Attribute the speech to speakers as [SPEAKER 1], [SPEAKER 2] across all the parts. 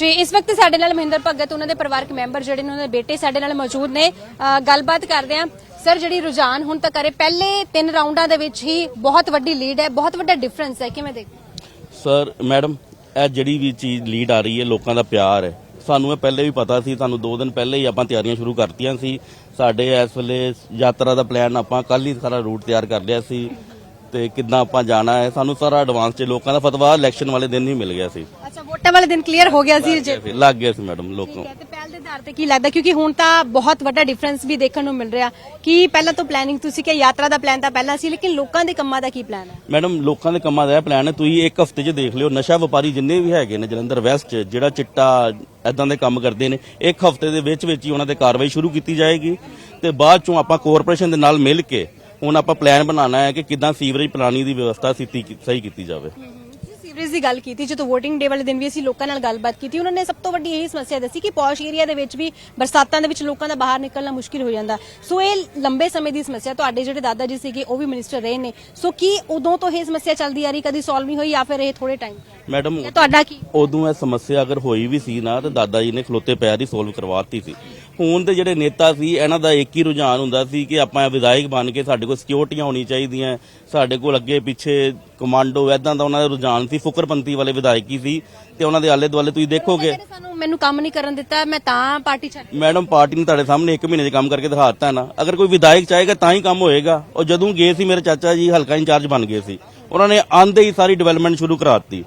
[SPEAKER 1] ਜੀ, ਇਸ ਵਕਤ ਸਾਡੇ ਨਾਲ ਮਹਿੰਦਰ ਭਗਤ, ਉਹਨਾਂ ਦੇ ਪਰਿਵਾਰਕ ਮੈਂਬਰ ਜਿਹੜੇ ਨੇ, ਉਹਨਾਂ ਦੇ ਬੇਟੇ ਸਾਡੇ ਨਾਲ ਮੌਜੂਦ ਨੇ। ਗੱਲਬਾਤ ਕਰਦੇ ਆ ਸਰ ਜਿਹੜੀ ਰੁਝਾਨ ਹੁਣ ਤੱਕ ਕਰੇ ਪਹਿਲੇ ਤਿੰਨ ਰਾਉਂਡਾਂ ਦੇ ਵਿੱਚ ਹੀ ਬਹੁਤ ਵੱਡੀ ਲੀਡ ਹੈ, ਬਹੁਤ ਵੱਡਾ ਡਿਫਰੈਂਸ ਹੈ, ਕਿਵੇਂ ਦੇਖ
[SPEAKER 2] ਸਰ ਮੈਡਮ ਇਹ ਜਿਹੜੀ ਵੀ ਚੀਜ਼ ਲੀਡ ਆ ਰਹੀ ਹੈ, ਲੋਕਾਂ ਦਾ ਪਿਆਰ ਹੈ। ਸਾਨੂੰ ਇਹ ਪਹਿਲੇ ਵੀ ਪਤਾ ਸੀ ਸਾਨੂੰ 2 ਦਿਨ ਪਹਿਲੇ ਹੀ ਆਪਾਂ ਤਿਆਰੀਆਂ ਸ਼ੁਰੂ ਕਰਤੀਆਂ ਸੀ। ਸਾਡੇ ਇਸ ਵੇਲੇ ਯਾਤਰਾ ਦਾ ਪਲਾਨ ਆਪਾਂ ਕੱਲ ਹੀ ਸਾਰਾ ਰੂਟ ਤਿਆਰ ਕਰ ਲਿਆ ਸੀ। ਤੇ ਕਿੱਦਾਂ ਆਪਾਂ ਜਾਣਾ ਹੈ, ਸਾਨੂੰ ਸਾਰਾ ਐਡਵਾਂਸ 'ਚ ਲੋਕਾਂ ਦਾ ਫਤਵਾ ਇਲੈਕਸ਼ਨ ਵਾਲੇ ਦਿਨ ਹੀ ਮਿਲ ਗਿਆ ਸੀ।
[SPEAKER 1] ਵੋਟਾਂ ਵਾਲੇ ਦਿਨ ਕਲੀਅਰ ਹੋ ਗਿਆ ਸੀ ਜੇ।
[SPEAKER 2] ਫਿਰ ਲੱਗ ਗਿਆ ਸੀ ਮੈਡਮ ਲੋਕਾਂ
[SPEAKER 1] ਤੇ ਪਹਿਲ ਦੇ ਆਧਾਰ ਤੇ ਕੀ ਲੱਗਦਾ? ਕਿਉਂਕਿ ਹੁਣ ਤਾਂ ਬਹੁਤ ਵੱਡਾ ਡਿਫਰੈਂਸ ਵੀ ਦੇਖਣ ਨੂੰ ਮਿਲ ਰਿਹਾ। ਕਿ ਪਹਿਲਾਂ ਤੋਂ ਪਲੈਨਿੰਗ ਤੁਸੀਂ ਕਿ ਯਾਤਰਾ ਦਾ ਪਲਾਨ ਤਾਂ ਪਹਿਲਾਂ ਸੀ ਲੇਕਿਨ ਲੋਕਾਂ ਦੇ ਕੰਮਾਂ ਦਾ ਕੀ ਪਲਾਨ ਹੈ?
[SPEAKER 2] ਮੈਡਮ ਲੋਕਾਂ ਦੇ ਕੰਮਾਂ ਦਾ ਇਹ ਪਲਾਨ ਹੈ ਤੁਸੀਂ ਇੱਕ ਹਫ਼ਤੇ 'ਚ ਦੇਖ ਲਿਓ ਨਸ਼ਾ ਵਪਾਰੀ ਜਿੰਨੇ ਵੀ ਹੈਗੇ ਨੇ ਜਲੰਧਰ ਵੈਸਟ 'ਚ ਜਿਹੜਾ ਚਿੱਟਾ ਐਦਾਂ ਦੇ ਕੰਮ ਕਰਦੇ ਨੇ ਇੱਕ ਹਫ਼ਤੇ ਦੇ ਵਿੱਚ ਵਿੱਚ ਹੀ ਉਹਨਾਂ ਤੇ ਕਾਰਵਾਈ ਸ਼ੁਰੂ ਕੀਤੀ ਜਾਏਗੀ। ਤੇ ਬਾਅਦ ਚੋਂ ਆਪਾਂ ਕੋਰਪੋਰੇਸ਼ਨ ਦੇ ਨਾਲ ਮਿਲ ਕੇ ਹੁਣ ਆਪਾਂ ਪਲਾਨ ਬਣਾਉਣਾ ਹੈ ਕਿ ਕਿੱਦਾਂ ਸੀਵਰੇਜ ਪਾਣੀ ਦੀ ਵਿਵਸਥਾ ਸਿੱਧੀ ਸਹੀ ਕੀਤੀ ਜਾਵੇ।
[SPEAKER 1] ਤੁਸੀਂ ਦੀ ਗੱਲ ਕੀਤੀ, ਜਦੋਂ VOTING ਡੇ ਵਾਲੇ ਦਿਨ ਵੀ ਅਸੀਂ ਲੋਕਾਂ ਨਾਲ ਗੱਲਬਾਤ ਕੀਤੀ, ਉਹਨਾਂ ਨੇ ਸਭ ਤੋਂ ਵੱਡੀ ਇਹ ਸਮੱਸਿਆ ਦੱਸੀ ਕਿ ਪੌਸ਼ ਏਰੀਆ ਦੇ ਵਿੱਚ ਵੀ ਬਰਸਾਤਾਂ ਦੇ ਵਿੱਚ ਲੋਕਾਂ ਦਾ ਬਾਹਰ ਨਿਕਲਣਾ ਮੁਸ਼ਕਿਲ ਹੋ ਜਾਂਦਾ। ਸੋ ਇਹ ਲੰਬੇ ਸਮੇਂ ਦੀ ਸਮੱਸਿਆ, ਤੁਹਾਡੇ ਜਿਹੜੇ ਦਾਦਾ ਜੀ ਸੀਗੇ, ਉਹ ਵੀ ਮਿਨਿਸਟਰ ਰਹੇ ਨੇ। ਸੋ ਕੀ ਉਦੋਂ ਤੋਂ ਇਹ ਸਮੱਸਿਆ ਚੱਲਦੀ ਆ ਰਹੀ, ਕਦੀ ਸੋਲਵ ਨਹੀਂ ਹੋਈ ਜਾਂ ਫਿਰ ਇਹ ਥੋੜੇ ਟਾਈਮ
[SPEAKER 2] ਮੈਡਮ
[SPEAKER 1] ਜਾਂ ਤੁਹਾਡਾ ਕੀ?
[SPEAKER 2] ਉਦੋਂ ਇਹ ਸਮੱਸਿਆ ਅਗਰ ਹੋਈ ਵੀ ਸੀ ਨਾ ਤੇ ਦਾਦਾ ਜੀ ਨੇ ਖਲੋਤੇ ਪੈਰ ਹੀ ਸੋਲਵ ਕਰਵਾਤੀ ਸੀ। ਹੁਣ ਦੇ ਜਿਹੜੇ ਨੇਤਾ ਸੀ ਇਹਨਾਂ ਦਾ ਇੱਕ ਹੀ ਰੁਝਾਨ ਹੁੰਦਾ ਸੀ ਕਿ ਆਪਾਂ ਵਿਧਾਇਕ ਬਣ ਕੇ ਸਾਡੇ ਕੋਲ ਸਿਕਿਉਰਟੀਆਂ ਹੋਣੀ ਚਾਹੀਦੀਆਂ ਸਾਡੇ ਕੋਲ ਅੱਗੇ ਪਿੱਛੇ ਕਮਾਂਡੋ ਐਦਾਂ ਦਾ ਉਹਨਾਂ ਦਾ ਰੁਝਾਨ ਸੀ। ਫੁਕਰਪੰਤੀ ਵਾਲੇ ਵਿਧਾਇਕ ਹੀ ਸੀ ਤੇ ਉਹਨਾਂ ਦੇ ਆਲੇ ਦੁਆਲੇ ਤੁਸੀਂ ਦੇਖੋਗੇ।
[SPEAKER 1] ਸਾਨੂੰ ਮੈਨੂੰ ਕੰਮ ਨਹੀਂ ਕਰਨ ਦਿੱਤਾ ਮੈਂ ਤਾਂ ਪਾਰਟੀ ਛੱਡ
[SPEAKER 2] ਮੈਡਮ ਪਾਰਟੀ ਨੇ ਤੁਹਾਡੇ ਸਾਹਮਣੇ 1 ਮਹੀਨੇ 'ਚ ਕੰਮ ਕਰਕੇ ਦਿਖਾਤਾ ਹੈ ਨਾ। ਅਗਰ ਕੋਈ ਵਿਧਾਇਕ ਚਾਹੇਗਾ ਤਾਂ ਹੀ ਕੰਮ ਹੋਏਗਾ। ਉਹ ਜਦੋਂ ਗਏ ਸੀ ਮੇਰੇ ਚਾਚਾ ਜੀ ਹਲਕਾ ਇੰਚਾਰਜ ਬਣ ਗਏ ਸੀ। ਉਹਨਾਂ ਨੇ ਆਂਦੇ ਹੀ ਸਾਰੀ ਡਿਵੈਲਪਮੈਂਟ ਸ਼ੁਰੂ ਕਰਾਤੀ।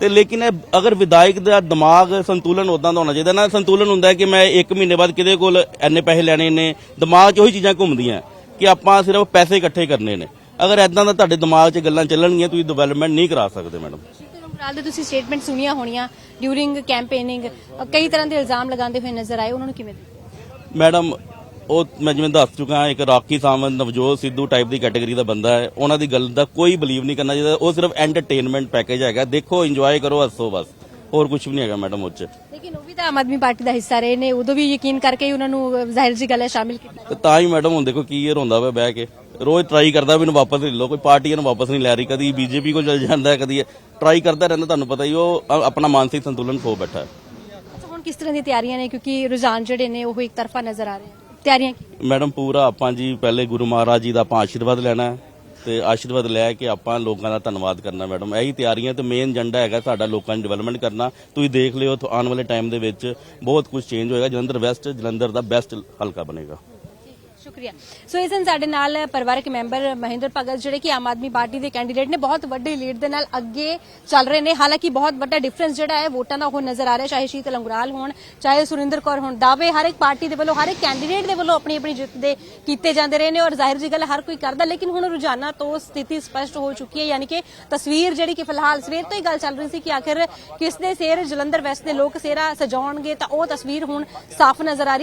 [SPEAKER 2] ਤੇ ਲੇਕਿਨ ਇਹ ਅਗਰ ਵਿਧਾਇਕ ਦਾ ਦਿਮਾਗ ਸੰਤੁਲਨ ਉਦਾਂ ਦਾ ਹੋਣਾ ਚਾਹੀਦਾ ਨਾ ਸੰਤੁਲਨ ਹੁੰਦਾ ਕਿ ਮੈਂ 1 ਮਹੀਨੇ ਬਾਅਦ ਕਿਹਦੇ ਕੋਲ ਐਨੇ ਪੈਸੇ ਲੈਣੇ ਨੇ ਦਿਮਾਗ 'ਚ ਉਹੀ ਚੀਜ਼ਾਂ ਘੁੰਮਦੀਆਂ ਕਿ ਆਪਾਂ ਸਿਰਫ ਪੈਸੇ ਇਕੱਠੇ ਕਰਨੇ ਨੇ ਅਗਰ ਐਦਾਂ ਦਾ ਤੁਹਾਡੇ ਦਿਮਾਗ 'ਚ ਗੱਲਾਂ ਚੱਲਣਗੀਆਂ ਤੁਸੀਂ ਡਿਵੈਲਪਮੈਂਟ ਨਹੀਂ ਕਰਾ ਸਕਦੇ ਮੈਡਮ
[SPEAKER 1] ਉਂਗਰਾਲ ਦੇ ਤੁਸੀਂ ਸਟੇਟਮੈਂਟ ਸੁਣੀਆਂ ਹੋਣੀਆਂ ਡਿਊਰਿੰਗ ਕੈਂਪੇਨਿੰਗ ਕਈ ਤਰ੍ਹਾਂ ਦੇ ਇਲਜ਼ਾਮ ਲਗਾਉਂਦੇ ਹੋਏ ਨਜ਼ਰ ਆਏ ਉਹਨਾਂ ਨੂੰ ਕਿਵੇਂ?
[SPEAKER 2] ਮੈਡਮ ਉਹ ਮੈਂ ਜਿਵੇਂ ਦੱਸ ਚੁੱਕਾ ਹਾਂ ਇੱਕ ਰਾਕੀ ਸਾਵੰਤ ਨਵਜੋਤ ਸਿੱਧੂ ਟਾਈਪ ਦੀ ਕੈਟਾਗਰੀ ਦਾ ਬੰਦਾ ਹੈ। ਉਹਨਾਂ ਦੀ ਗੱਲ ਦਾ ਕੋਈ ਬਲੀਵ ਨਹੀਂ ਕਰਨਾ ਚਾਹੀਦਾ। ਉਹ ਸਿਰਫ ਐਂਟਰਟੇਨਮੈਂਟ ਪੈਕੇਜ ਹੈਗਾ। ਦੇਖੋ ਇੰਜੋਏ ਕਰੋ ਹੱਸੋ ਬਸ। ਹੋਰ ਕੁਝ ਵੀ ਨਹੀਂ ਹੈਗਾ ਮੈਡਮ ਉਹ 'ਚ
[SPEAKER 1] ਲੇਕਿਨ ਉਹ ਵੀ ਤਾਂ ਆਮ ਆਦਮੀ ਪਾਰਟੀ ਦਾ ਹਿੱਸਾ ਰਹੇ ਨੇ। ਉਦੋਂ ਵੀ ਯਕੀਨ ਕਰਕੇ ਹੀ ਉਹਨਾਂ ਨੂੰ ਜ਼ਾਹਿਰ ਜੀ ਗੱਲ ਹੈ ਸ਼ਾਮਿਲ ਕੀਤਾ
[SPEAKER 2] ਤੇ ਹੀ ਮੈਡਮ ਹੁਣ ਦੇਖੋ ਕੀ ਇਹ ਰੋਂਦਾ ਵਾ ਬਹਿ ਕੇ। ਰੋਜ਼ ਟਰਾਈ ਕਰਦਾ ਮੈਨੂੰ ਵਾਪਸ ਲੈ ਲਓ। ਕੋਈ ਪਾਰਟੀ ਇਹਨੂੰ ਵਾਪਸ ਨਹੀਂ ਲੈ ਰਹੀ। ਕਦੀ ਬੀਜੇਪੀ ਕੋਲ ਚਲ ਜਾਂਦਾ ਕਦੀ ਟਰਾਈ ਕਰਦਾ ਰਹਿੰਦਾ ਤੁਹਾਨੂੰ ਪਤਾ ਹੀ ਉਹ ਆਪਣਾ ਮਾਨਸਿਕ ਸੰਤੁਲਨ ਖੋ ਬੈਠਾ ਹੈ।
[SPEAKER 1] ਅੱਛਾ ਹੁਣ ਕਿਸ ਤਰ੍ਹਾਂ ਦੀਆਂ ਤਿਆਰੀਆਂ ਨੇ? ਕਿਉਂਕਿ ਰੁਝਾਨ ਜਿਹੜੇ ਨੇ ਉਹ ਇੱਕ ਤਰਫਾ ਨਜ਼ਰ ਆ ਰਹੇ ਆ ਤਿਆਰੀਆਂ ਕੀ
[SPEAKER 2] ਮੈਡਮ, ਪੂਰਾ ਆਪਾਂ ਜੀ ਪਹਿਲੇ ਗੁਰੂ ਮਹਾਰਾਜ ਜੀ ਦਾ ਆਪਾਂ ਆਸ਼ੀਰਵਾਦ ਲੈਣਾ ਹੈ ਤੇ ਆਸ਼ੀਰਵਾਦ ਲੈ ਕੇ ਆਪਾਂ ਲੋਕਾਂ ਦਾ ਧੰਨਵਾਦ ਕਰਨਾ ਮੈਡਮ। ਇਹੀ ਤਿਆਰੀਆਂ ਤੇ ਮੇਨ ਏਜੰਡਾ ਹੈਗਾ ਸਾਡਾ ਲੋਕਾਂ ਦੀ ਡਿਵੈਲਪਮੈਂਟ ਕਰਨਾ। ਤੁਸੀਂ ਦੇਖ ਲਿਓ, ਆਉਣ ਵਾਲੇ ਟਾਈਮ ਦੇ ਵਿੱਚ ਬਹੁਤ ਕੁਝ ਚੇਂਜ ਹੋਏਗਾ। ਜਲੰਧਰ ਵੈਸਟ ਜਲੰਧਰ ਦਾ ਬੈਸਟ ਹਲਕਾ ਬਣੇਗਾ।
[SPEAKER 1] ਸ਼ੁਕਰੀਆ। ਸੋ ਇਸ ਦਿਨ ਸਾਡੇ ਨਾਲ ਪਰਿਵਾਰਕ ਮੈਂਬਰ ਮਹਿੰਦਰ ਭਗਤ ਜਿਹੜੇ ਕਿ ਆਮ ਆਦਮੀ ਪਾਰਟੀ ਦੇ ਕੈਂਡੀਡੇਟ ਨੇ, ਬਹੁਤ ਵੱਡੀ ਲੀਡ ਦੇ ਨਾਲ ਅੱਗੇ ਚੱਲ ਰਹੇ ਨੇ। ਹਾਲਾਂਕਿ ਬਹੁਤ ਵੱਡਾ ਡਿਫਰੈਂਸ ਜਿਹੜਾ ਹੈ, ਵੋਟਾਂ ਦਾ ਉਹ ਨਜ਼ਰ ਆ ਰਿਹਾ, ਚਾਹੇ ਸ਼ੀਤ ਲੰਗਰਾਲ ਹੋਣ, ਚਾਹੇ ਸੁਰਿੰਦਰ ਕੌਰ ਹੋਣ। ਦਾਅਵੇ ਹਰ ਇੱਕ ਪਾਰਟੀ ਦੇ ਵੱਲੋਂ, ਹਰ ਇੱਕ ਕੈਂਡੀਡੇਟ ਦੇ ਵੱਲੋਂ ਆਪਣੀ ਆਪਣੀ ਜਿੱਤ ਦੇ ਕੀਤੇ ਜਾਂਦੇ ਰਹੇ ਨੇ ਔਰ ਜ਼ਾਹਿਰ ਜੀ ਗੱਲ ਹਰ ਕੋਈ ਕਰਦਾ, ਲੇਕਿਨ ਹੁਣ ਰੁਝਾਨਾਂ ਤੋਂ ਸਥਿਤੀ ਸਪਸ਼ਟ ਹੋ ਚੁੱਕੀ ਹੈ, ਯਾਨੀ ਕਿ ਤਸਵੀਰ ਜਿਹੜੀ ਕਿ ਫਿਲਹਾਲ ਸਵੇਰ ਤੋਂ ਹੀ ਗੱਲ ਚੱਲ ਰਹੀ ਸੀ ਕਿ ਆਖਿਰ ਕਿਸ ਦੇ ਸਿਰ ਜਲੰਧਰ ਵੈਸਟ ਦੇ ਲੋਕ ਸੇਰਾ ਸਜਾਉਣਗੇ, ਤਾਂ ਉਹ ਤਸਵੀਰ ਹੁਣ ਸਾਫ਼ ਨਜ਼ਰ ਆ ਰਹੀ